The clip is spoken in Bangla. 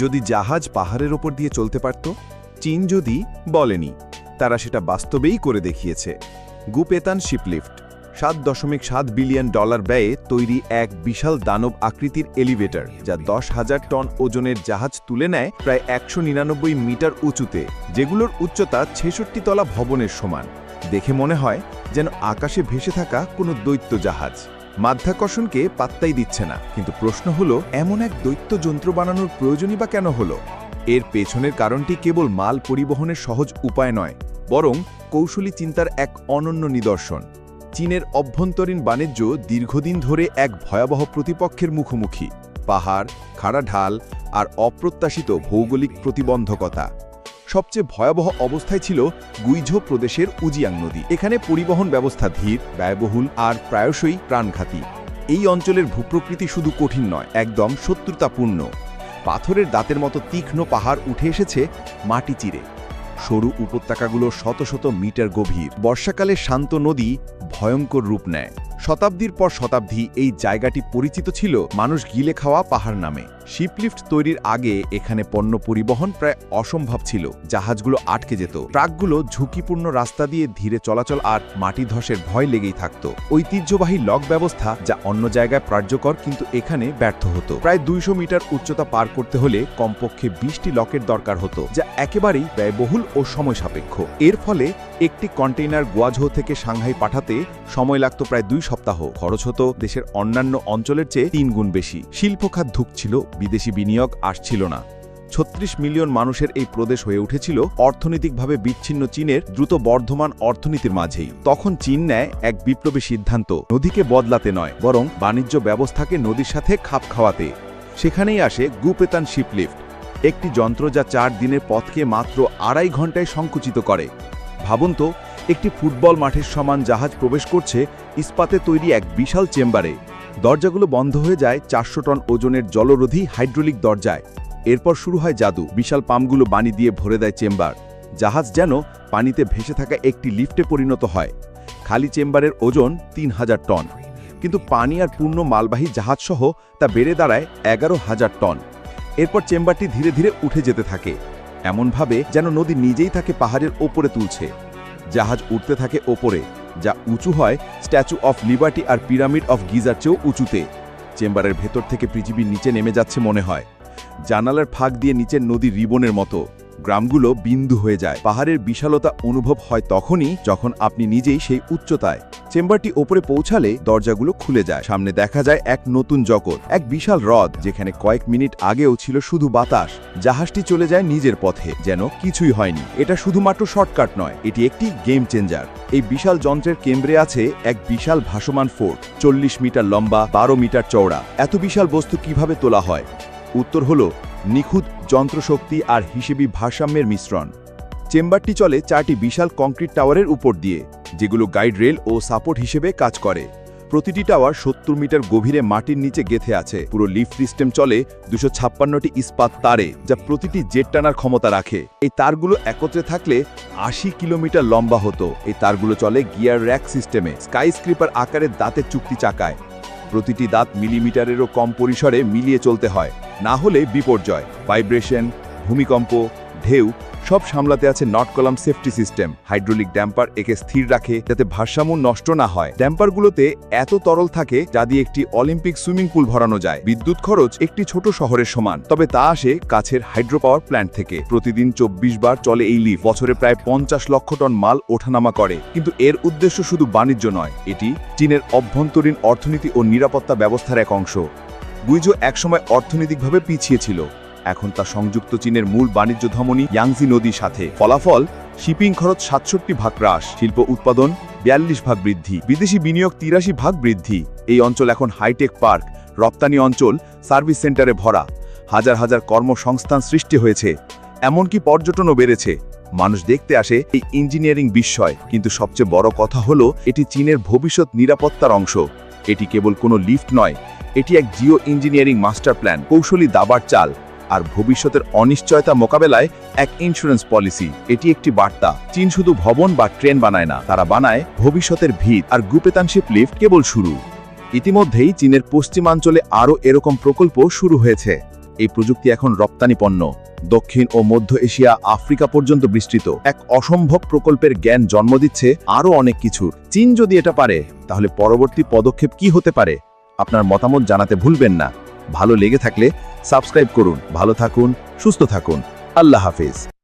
যদি জাহাজ পাহাড়ের ওপর দিয়ে চলতে পারত, চীন যদি বলেনি, তারা সেটা বাস্তবেই করে দেখিয়েছে। গুপেতান শিপলিফট, সাত দশমিক সাত বিলিয়ন ডলার ব্যয়ে তৈরি এক বিশাল দানব আকৃতির এলিভেটর, যা দশ হাজার টন ওজনের জাহাজ তুলে নেয় প্রায় একশো নিরানব্বই মিটার উঁচুতে, যেগুলোর উচ্চতা ছেষট্টি তলা ভবনের সমান। দেখে মনে হয় যেন আকাশে ভেসে থাকা কোনো দৈত্য জাহাজ। মাধ্যাকর্ষণকে পাত্তাই দিচ্ছে না। কিন্তু প্রশ্ন হলো, এমন এক দৈত্য যন্ত্র বানানোর প্রয়োজনই বা কেন হলো? এর পেছনের কারণটি কেবল মাল পরিবহনের সহজ উপায় নয়, বরং কৌশলী চিন্তার এক অনন্য নিদর্শন। চীনের অভ্যন্তরীণ বাণিজ্য দীর্ঘদিন ধরে এক ভয়াবহ প্রতিপক্ষের মুখোমুখি। পাহাড়, খাড়া ঢাল আর অপ্রত্যাশিত ভৌগোলিক প্রতিবন্ধকতা। সবচেয়ে ভয়াবহ অবস্থায় ছিল গুইঝো প্রদেশের উজিয়াং নদী। এখানে পরিবহন ব্যবস্থা ধীর, ব্যয়বহুল আর প্রায়শই প্রাণঘাতী। এই অঞ্চলের ভূপ্রকৃতি শুধু কঠিন নয়, একদম শত্রুতাপূর্ণ। পাথরের দাঁতের মতো তীক্ষ্ণ পাহাড় উঠে এসেছে মাটি চিরে। সরু উপত্যকাগুলো শত শত মিটার গভীর। বর্ষাকালে শান্ত নদী ভয়ঙ্কর রূপ নেয়। শতাব্দীর পর শতাব্দী এই জায়গাটি পরিচিত ছিল মানুষ গিলে খাওয়া পাহাড় নামে। শিপলিফট তৈরির আগে এখানে পণ্য পরিবহন প্রায় অসম্ভব ছিল। জাহাজগুলো আটকে যেত। ট্রাকগুলো ঝুঁকিপূর্ণ রাস্তা দিয়ে ধীরে চলাচল আর মাটি ধসের ভয় লেগেই থাকত। ঐতিহ্যবাহী লক ব্যবস্থা যা অন্য জায়গায় কার্যকর কিন্তু এখানে ব্যর্থ হতো। প্রায় দুইশো মিটার উচ্চতা পার করতে হলে কমপক্ষে বিশটি লকের দরকার হতো, যা একেবারেই ব্যয়বহুল ও সময় সাপেক্ষ এর ফলে একটি কন্টেইনার গোয়াঝো থেকে সাংহাই পাঠাতে সময় লাগতো প্রায় দুই সপ্তাহ। খরচ হতো দেশের অন্যান্য অঞ্চলের চেয়ে তিন গুণ বেশি। শিল্পখাত ধুকছিল, বিদেশি বিনিয়োগ আসছিল না। ছত্রিশ মিলিয়ন মানুষের এই প্রদেশ হয়ে উঠেছিল অর্থনৈতিকভাবে বিচ্ছিন্ন চীনের দ্রুত বর্ধমান অর্থনীতির মাঝেই। তখন চীন নেয় এক বিপ্লবী সিদ্ধান্ত, নদীকে বদলাতে নয়, বরং বাণিজ্য ব্যবস্থাকে নদীর সাথে খাপ খাওয়াতে। সেখানেই আসে গুপেতান শিপলিফট, একটি যন্ত্র যা চার দিনের পথকে মাত্র আড়াই ঘন্টায় সংকুচিত করে। ভাবুন তো একটি ফুটবল মাঠের সমান জাহাজ প্রবেশ করছে ইস্পাতে তৈরি এক বিশাল চেম্বারে। দরজাগুলো বন্ধ হয়ে যায় চারশো টন ওজনের জলরোধী হাইড্রোলিক দরজায়। এরপর শুরু হয় জাদু, বিশাল পাম্পগুলো বানি দিয়ে ভরে দেয় চেম্বার। জাহাজ যেন পানিতে ভেসে থাকা একটি লিফটে পরিণত হয়। খালি চেম্বারের ওজন তিন হাজার টন। কিন্তু পানি আর পূর্ণ মালবাহী জাহাজসহ তা বেড়ে দাঁড়ায় এগারো হাজার টন। এরপর চেম্বারটি ধীরে ধীরে উঠে যেতে থাকে। এমনভাবে যেন নদী নিজেই তাকে পাহাড়ের ওপরে তুলছে। জাহাজ উঠতে থাকে ওপরে, যা উঁচু হয় স্ট্যাচু অফ লিবার্টি আর পিরামিড অফ গিজার চেয়েও উঁচুতে। চেম্বারের ভেতর থেকে পৃথিবীর নিচে নেমে যাচ্ছে মনে হয়। জানালার ফাঁক দিয়ে নিচের নদী রিবনের মতো। গ্রামগুলো বিন্দু হয়ে যায়। পাহাড়ের বিশালতা অনুভব হয় তখনই যখন আপনি নিজেই সেই উচ্চতায় চেম্বারটি ওপরে পৌঁছালে দরজাগুলো খুলে যায়। সামনে দেখা যায় এক নতুন জগৎ, এক বিশাল হ্রদ, যেখানে কয়েক মিনিট আগেও ছিল শুধু বাতাস। জাহাজটি চলে যায় নিজের পথে, যেন কিছুই হয়নি। এটা শুধুমাত্র শর্টকাট নয়, এটি একটি গেম চেঞ্জার এই বিশাল যন্ত্রের কেন্দ্রে আছে এক বিশাল ভাসমান ফোর্ট, চল্লিশ মিটার লম্বা, বারো মিটার চওড়া। এত বিশাল বস্তু কীভাবে তোলা হয়? উত্তর হল, নিখুঁত যন্ত্রশক্তি আর হিসেবি ভারসাম্যের মিশ্রণ। চেম্বারটি চলে চারটি বিশাল কংক্রিট টাওয়ারের উপর দিয়ে, যেগুলো গাইড রেল ও সাপোর্ট হিসেবে কাজ করে। প্রতিটি টাওয়ার সত্তর মিটার গভীরে মাটির নিচে গেথে আছে। পুরো লিফট সিস্টেম চলে দুশো ছাপ্পান্নটি ইস্পাত তারে, যা প্রতিটি জেট টানার ক্ষমতা রাখে। এই তারগুলো একত্রে থাকলে আশি কিলোমিটার লম্বা হতো। এই তারগুলো চলে গিয়ার র্যাক সিস্টেমে স্কাই স্ক্রিপার আকারের দাঁতের চুক্তি চাকায়। প্রতিটি দাঁত মিলিমিটারেরও কম পরিসরে মিলিয়ে চলতে হয়, না হলে বিপর্যয়। ভাইব্রেশন, ভূমিকম্প, ঢেউ সব সামলাতে আছে not column safety system. Hydraulic damper একে স্থির রাখে যাতে ভারসাম্য নষ্ট না হয়। ড্যাম্পারগুলোতে এত তরল থাকে যা দিয়ে একটি অলিম্পিক সুইমিং পুল ভরানো যায়। বিদ্যুৎ খরচ একটি ছোট শহরের সমান। তবে তা আসে কাছের হাইড্রো পাওয়ার প্ল্যান্ট থেকে। প্রতিদিন চব্বিশ বার চলে এই লিফট। বছরে প্রায় পঞ্চাশ লক্ষ টন মাল ওঠানামা করে। কিন্তু এর উদ্দেশ্য শুধু বাণিজ্য নয়, এটি চীনের অভ্যন্তরীণ অর্থনীতি ও নিরাপত্তা ব্যবস্থার এক অংশ। গুইজো একসময় অর্থনৈতিকভাবে পিছিয়ে ছিল। এখন তা সংযুক্ত চীনের মূল বাণিজ্য ধমনী ইয়াংজি নদীর সাথে। ফলাফল, শিপিং খরচ সাতষট্টি ভাগ হ্রাস, শিল্প উৎপাদন বিয়াল্লিশ ভাগ বৃদ্ধি, বিদেশি বিনিয়োগ তিরাশি ভাগ বৃদ্ধি। এই অঞ্চল এখন হাইটেক পার্ক, রপ্তানি অঞ্চল, সার্ভিস সেন্টারে ভরা। হাজার হাজার কর্মসংস্থান সৃষ্টি হয়েছে, এমনকি পর্যটনও বেড়েছে। মানুষ দেখতে আসে এই ইঞ্জিনিয়ারিং বিস্ময়, কিন্তু সবচেয়ে বড় কথা হলো এটি চীনের ভবিষ্যৎ নিরাপত্তার অংশ। এটি কেবল কোনো লিফট নয়, এটি এক জিও ইঞ্জিনিয়ারিং মাস্টার প্ল্যান, কৌশলী দাবার চাল। আর ভবিষ্যতের অনিশ্চয়তা মোকাবেলায় এক ইন্স্যুরেন্স পলিসি এটি একটি বার্তা। চীন শুধু ভবন বা ট্রেন বানায় না, তারা বানায় ভবিষ্যতের ভিত আর গুপেতাংশিপ লিফট কেবল শুরু। ইতিমধ্যেই চীনের পশ্চিমাঞ্চলে আরও এরকম প্রকল্প শুরু হয়েছে। এই প্রযুক্তি এখন রপ্তানি পণ্য দক্ষিণ ও মধ্য এশিয়া, আফ্রিকা পর্যন্ত বিস্তৃত। এক অসম্ভব প্রকল্পের জ্ঞান জন্ম দিচ্ছে আরও অনেক কিছুর। চীন যদি এটা পারে, তাহলে পরবর্তী পদক্ষেপ কি হতে পারে? আপনার মতামত জানাতে ভুলবেন না। ভালো লেগে থাকলে সাবস্ক্রাইব করুন। ভালো থাকুন সুস্থ থাকুন। আল্লাহ হাফেজ।